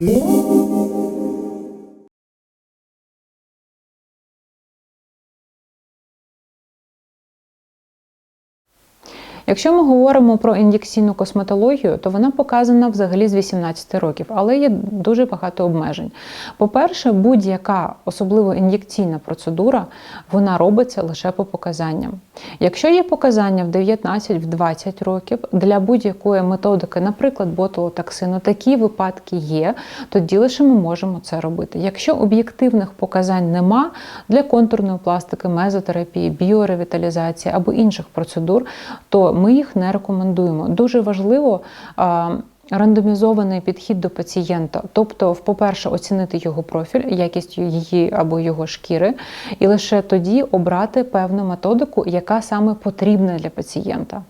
Música Якщо ми говоримо про ін'єкційну косметологію, то вона показана взагалі з 18 років, але є дуже багато обмежень. По-перше, будь-яка особливо ін'єкційна процедура, вона робиться лише по показанням. Якщо є показання в 19-20 років для будь-якої методики, наприклад, ботулотоксину, такі випадки є, тоді лише ми можемо це робити. Якщо об'єктивних показань нема для контурної пластики, мезотерапії, біоревіталізації або інших процедур, то ми їх не рекомендуємо. Дуже важливо. Рандомізований підхід до пацієнта, тобто, по-перше, оцінити його профіль, якість її або його шкіри, і лише тоді обрати певну методику, яка саме потрібна для пацієнта.